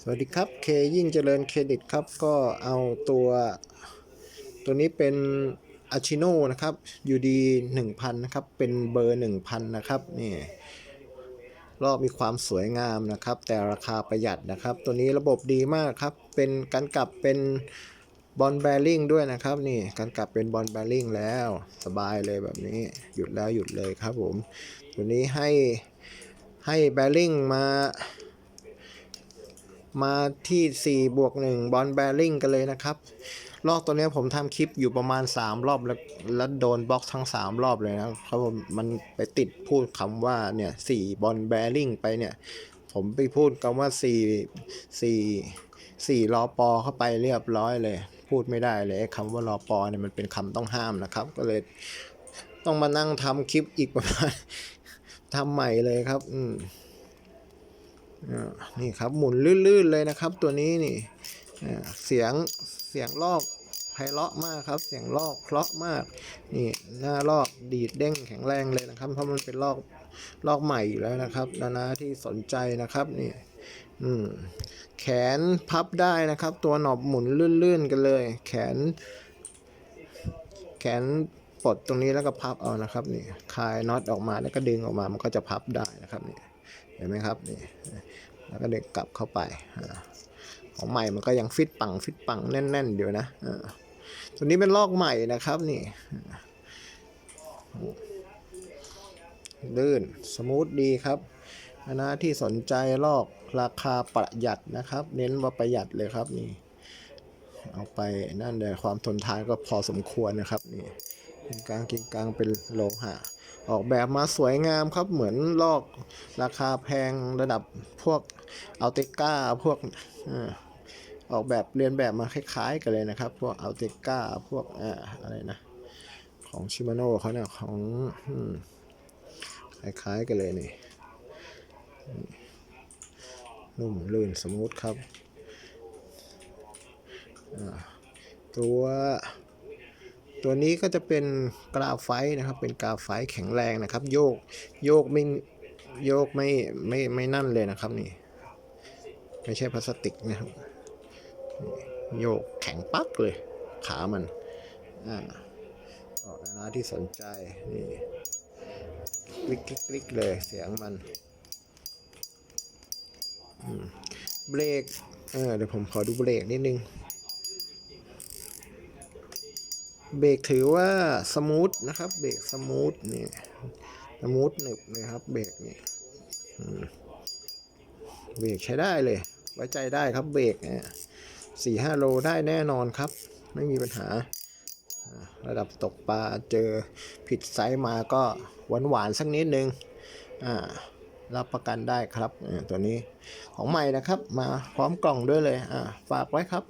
สวัสดีครับเคยิ่งเจริญเครดิตครับ ก็เอาตัวตัวนี้เป็นอาชิโนนะครับ UD 1000นะครับ เป็นเบอร์1,000นะครับนี่รอบมีความสวยงามนะครับ แต่ราคาประหยัดนะครับ ตัวนี้ระบบดีมากครับ เป็นการกลับเป็นบอลแบริ่งด้วยนะครับนี่การกลับเป็นบอลแบริ่งแล้วสบายเลยแบบนี้หยุดแล้วหยุดเลยครับผม ตัวนี้ให้ให้แบริ่งมา มาที่4บวก1บอลแบริ่งกันเลยนะครับรอบตัวนี้ผมทำคลิปอยู่ประมาณ 3 รอบแล้วแล้วโดนบล็อกทั้ง 3 รอบเลยนะครับผมมันไปติดพูดคำว่าเนี่ยสบอลแบริ่งไปเนี่ย ผมไปพูดคำว่า4 4 4รอปอเข้าไปเรียบร้อยเลย พูดไม่ได้เลยคำว่ารอปอเนี่ยมันเป็นคำต้องห้ามนะครับ ก็เลยต้องมานั่งทำคลิปอีกประมาณทำใหม่เลยครับ อืม นี่ครับหมุนลื่นๆเลยนะครับ ตัวนี้นี่เสียงเสียงลอกไพเราะมากครับ เสียงลอกเพราะมาก นี่หน้าลอกดีดเด้งแข็งแรงเลยนะครับ เพราะมันเป็นลอกลอกใหม่อยู่แล้วนะครับนานาที่สนใจนะครับนี่อืมแขนพับได้นะครับ ตัวหนอบหมุนลื่นๆกันเลย แขน แขนปลดตรงนี้แล้วก็พับเอานะครับนี่คลายน็อตออกมาแล้วก็ดึงออกมามันก็จะพับได้นะครับนี่ ห็นไหมครับนี่แล้วก็เด็กกลับเข้าไปของใหม่มันก็ยังฟิตปังฟิตปังแน่นๆอยู่นะตัวนี้เป็นลอกใหม่นะครับนี่ลื่นสมูทดีครับนะที่สนใจลอกราคาประหยัดนะครับ เน้นว่าประหยัดเลยครับนี่เอาไปนั่นเลยความทนทานก็พอสมควรนะครับนี่ เป็นกลางกินกลางเป็นโลหะ ออกแบบมาสวยงามครับเหมือนลอกราคาแพงระดับพวกอัลเตก้าพวกออกแบบเรียนแบบมาคล้ายๆกันเลยนะครับ พวกอัลเตก้าพวกอะไรนะ ของชิมาโน่เขาเนี่ยของอคล้ายๆกันเลยนี่นุ่มลื่นสมูทครับตัว ตัวนี้ก็จะเป็นกราไฟนะครับ เป็นกราไฟแข็งแรงนะครับ โยกโยกไม่โยกไม่ไม่ไม่นั่นเลยนะครับนี่ ไม่ใช่พลาสติกนะครับ โยกแข็งปักเลย ขามันอ่าออกนะที่สนใจนี่คลิกคลิกเลยเสียงมันเบรกเออเดี๋ยวผมขอดูเบรกนิดนึง เบรกถือว่าสมูทนะครับ เบรกสมูทเนี่ยสมูทหนึบเลยครับ เบรกเนี่อืมเบรกใช้ได้เลย ไว้ใจได้ครับเบรกเนี่ยสี่ห้าโลได้แน่นอนครับ ไม่มีปัญหา ระดับตกปลาเจอผิดไซส์มาก็หวานหวานๆสักนิดนึงอ่ารับประกันได้ครับตัวนี้ของใหม่นะครับ มาพร้อมกล่องด้วยเลยอ่าฝากไว้ครับ